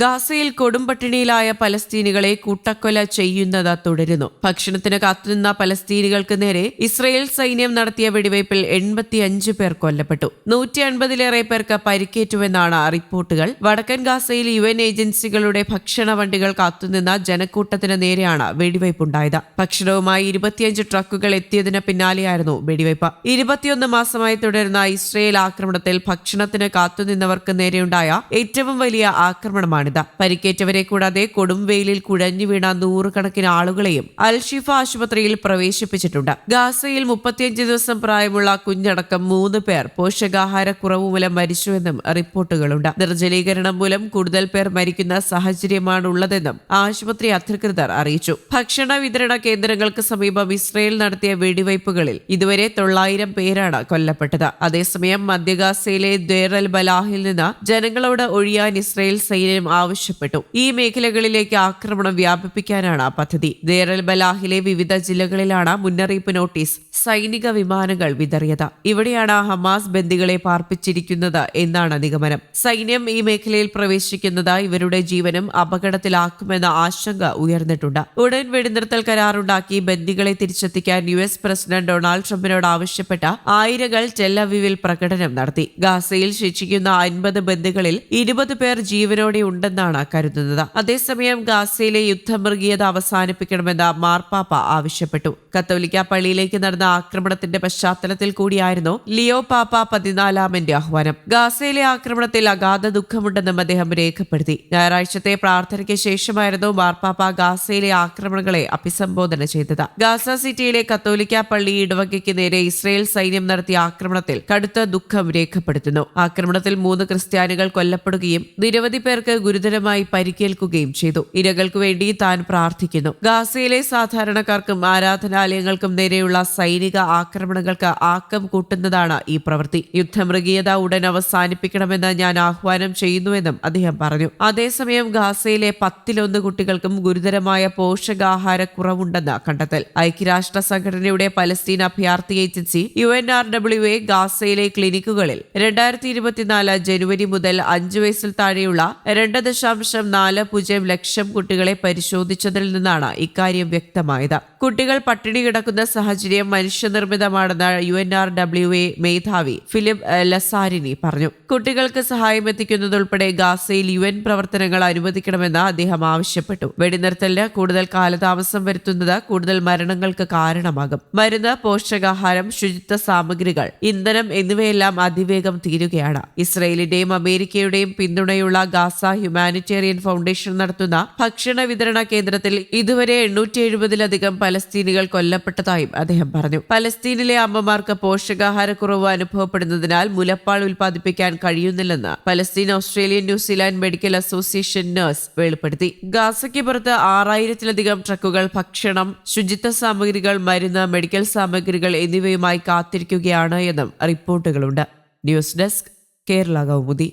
ഗാസയിൽ കൊടുംപട്ടിണിയിലായ പലസ്തീനികളെ കൂട്ടക്കൊല ചെയ്യുന്നത് തുടരുന്നു. ഭക്ഷണത്തിന് കാത്തുനിന്ന പലസ്തീനികൾക്ക് നേരെ ഇസ്രയേൽ സൈന്യം നടത്തിയ വെടിവയ്പിൽ എൺപത്തിയഞ്ച് പേർ കൊല്ലപ്പെട്ടു. നൂറ്റി അൻപതിലേറെ പേർക്ക് പരിക്കേറ്റുവെന്നാണ് റിപ്പോർട്ടുകൾ. വടക്കൻ ഗാസയിൽ യു എൻ ഏജൻസികളുടെ ഭക്ഷണ വണ്ടികൾ കാത്തുനിന്ന ജനക്കൂട്ടത്തിന് നേരെയാണ് വെടിവയ്പുണ്ടായത്. ഭക്ഷണവുമായി ഇരുപത്തിയഞ്ച് ട്രക്കുകൾ എത്തിയതിന് പിന്നാലെയായിരുന്നു വെടിവയ്പ്. ഇരുപത്തിയൊന്ന് മാസമായി തുടരുന്ന ഇസ്രയേൽ ആക്രമണത്തിൽ ഭക്ഷണത്തിന് കാത്തുനിന്നവർക്ക് നേരെയുണ്ടായ ഏറ്റവും വലിയ ആക്രമണമാണിത് പരിക്കേറ്റവരെ കൂടാതെ കൊടും വെയിലിൽ കുഴഞ്ഞു വീണ നൂറുകണക്കിന് ആളുകളെയും അൽഷിഫ ആശുപത്രിയിൽ പ്രവേശിപ്പിച്ചിട്ടുണ്ട്. ഗാസയിൽ മുപ്പത്തിയഞ്ച് ദിവസം പ്രായമുള്ള കുഞ്ഞടക്കം മൂന്ന് പേർ പോഷകാഹാരക്കുറവ് മൂലം മരിച്ചുവെന്നും റിപ്പോർട്ടുകളുണ്ട്. നിർജലീകരണം മൂലം കൂടുതൽ പേർ മരിക്കുന്ന സാഹചര്യമാണുള്ളതെന്നും ആശുപത്രി അധികൃതർ അറിയിച്ചു. ഭക്ഷണ വിതരണ കേന്ദ്രങ്ങൾക്ക് സമീപം ഇസ്രയേൽ നടത്തിയ വെടിവയ്പുകളിൽ ഇതുവരെ തൊള്ളായിരം പേരാണ് കൊല്ലപ്പെട്ടത്. അതേസമയം മധ്യഗാസയിലെ ദേറൽ ബലാഹിൽ നിന്ന് ജനങ്ങളോട് ഒഴിയാൻ ഇസ്രയേൽ സൈന്യം ആവശ്യപ്പെട്ടു. ഈ മേഖലകളിലേക്ക് ആക്രമണം വ്യാപിപ്പിക്കാനാണ് പദ്ധതി. ദേറൽ ബലാഹിലെ വിവിധ ജില്ലകളിലാണ് മുന്നറിയിപ്പ് നോട്ടീസ് സൈനിക വിമാനങ്ങൾ വിതറിയത്. ഇവിടെയാണ് ഹമാസ് ബന്ദികളെ പാർപ്പിച്ചിരിക്കുന്നത് എന്നാണ് നിഗമനം. സൈന്യം ഈ മേഖലയിൽ പ്രവേശിക്കുന്നത് ഇവരുടെ ജീവനും അപകടത്തിലാക്കുമെന്ന ആശങ്ക ഉയർന്നിട്ടുണ്ട്. ഉടൻ വെടിനിർത്തൽ കരാറുണ്ടാക്കി ബന്ദികളെ തിരിച്ചെത്തിക്കാൻ യു എസ് പ്രസിഡന്റ് ഡൊണാൾഡ് ട്രംപിനോട് ആവശ്യപ്പെട്ട ആയിരങ്ങൾ ടെല്ലവിവിൽ പ്രകടനം നടത്തി. ഗാസയിൽ ശിക്ഷിക്കുന്ന അൻപത് ബന്ദികളിൽ ഇരുപത് പേർ ജീവനോടെ ഉണ്ടെന്നാണ് കരുതുന്നത്. അതേസമയം ഗാസയിലെ യുദ്ധമൃഗീയത അവസാനിപ്പിക്കണമെന്ന് മാർപ്പാപ്പ ആവശ്യപ്പെട്ടു. കത്തോലിക്ക പള്ളിയിലേക്ക് നടന്ന ആക്രമണത്തിന്റെ പശ്ചാത്തലത്തിൽ കൂടിയായിരുന്നു ലിയോ പാപ്പ പതിനാലാമന്റെ ആഹ്വാനം. ഗാസയിലെ ആക്രമണത്തിൽ അഗാധ ദുഃഖമുണ്ടെന്നും അദ്ദേഹം രേഖപ്പെടുത്തി. ഞായറാഴ്ചത്തെ പ്രാർത്ഥനയ്ക്ക് ശേഷമായിരുന്നു മാർപ്പാപ്പ ഗാസയിലെ ആക്രമണങ്ങളെ അഭിസംബോധന ചെയ്തത്. ഗാസ സിറ്റിയിലെ കത്തോലിക്ക പള്ളി ഇടവകയ്ക്ക് നേരെ ഇസ്രയേൽ സൈന്യം നടത്തിയ ആക്രമണത്തിൽ കടുത്ത ദുഃഖം രേഖപ്പെടുത്തുന്നു. ആക്രമണത്തിൽ മൂന്ന് ക്രിസ്ത്യാനികൾ കൊല്ലപ്പെടുകയും നിരവധി പേർക്ക് ഗുരുതരമായി പരിക്കേൽക്കുകയും ചെയ്തു. ഇരകൾക്കു വേണ്ടി താൻ പ്രാർത്ഥിക്കുന്നു. ഗാസയിലെ സാധാരണക്കാർക്കും ആരാധനാലയങ്ങൾക്കും നേരെയുള്ള സൈനിക ആക്രമണങ്ങൾക്ക് ആക്കം കൂട്ടുന്നതാണ് ഈ പ്രവൃത്തി. യുദ്ധമൃഗീയത ഉടൻ അവസാനിപ്പിക്കണമെന്ന് ഞാൻ ആഹ്വാനം ചെയ്യുന്നുവെന്നും അദ്ദേഹം പറഞ്ഞു. അതേസമയം ഗാസയിലെ പത്തിലൊന്ന് കുട്ടികൾക്കും ഗുരുതരമായ പോഷകാഹാരക്കുറവുണ്ടെന്ന് കണ്ടെത്തൽ. ഐക്യരാഷ്ട്ര സംഘടനയുടെ പലസ്തീൻ അഭയാർത്ഥി agency U N R W A ഗാസയിലെ ക്ലിനിക്കുകളിൽ രണ്ടായിരത്തി ഇരുപത്തിനാല് ജനുവരി മുതൽ അഞ്ചു വയസ്സിൽ താഴെയുള്ള രണ്ട് ദശാംശം നാല് പൂജ്യം ലക്ഷം കുട്ടികളെ പരിശോധിച്ചതിൽ നിന്നാണ് ഇക്കാര്യം വ്യക്തമായത്. കുട്ടികൾ പട്ടിണി കിടക്കുന്ന സാഹചര്യം മനുഷ്യനിർമ്മിതമാണെന്ന് U N R W A മേധാവി ഫിലിപ്പ് ലസാരിനി പറഞ്ഞു. കുട്ടികൾക്ക് സഹായം എത്തിക്കുന്നതുൾപ്പെടെ ഗാസയിൽ യു എൻ പ്രവർത്തനങ്ങൾ അനുവദിക്കണമെന്ന് അദ്ദേഹം ആവശ്യപ്പെട്ടു. വെടിനിർത്തലിന് കൂടുതൽ കാലതാമസം വരുത്തുന്നത് കൂടുതൽ മരണങ്ങൾക്ക് കാരണമാകും. മരുന്ന് പോഷകാഹാരം ശുചിത്വ സാമഗ്രികൾ ഇന്ധനം എന്നിവയെല്ലാം അതിവേഗം തീരുകയാണ്. ഇസ്രയേലിന്റെയും അമേരിക്കയുടെയും പിന്തുണയുള്ള ഗാസ ഹ്യൂമാനിറ്റേറിയൻ ഫൗണ്ടേഷൻ നടത്തുന്ന ഭക്ഷണ വിതരണ കേന്ദ്രത്തിൽ ഇതുവരെ എണ്ണൂറ്റി എഴുപതിലധികം പലസ്തീനികൾ കൊല്ലപ്പെട്ടതായും അദ്ദേഹം പറഞ്ഞു. പലസ്തീനിലെ അമ്മമാർക്ക് പോഷകാഹാരക്കുറവ് അനുഭവപ്പെടുന്നതിനാൽ മുലപ്പാൽ ഉൽപ്പാദിപ്പിക്കാൻ കഴിയുന്നില്ലെന്ന് Palestine Australian New Zealand medical association nurse വെളിപ്പെടുത്തി. ഗാസയ്ക്ക് പുറത്ത് ആറായിരത്തിലധികം ട്രക്കുകൾ ഭക്ഷണം ശുചിത്വ സാമഗ്രികൾ മരുന്ന് മെഡിക്കൽ സാമഗ്രികൾ എന്നിവയുമായി കാത്തിരിക്കുകയാണ് എന്നും റിപ്പോർട്ടുകളുണ്ട്. News desk Kerala Kaumudi.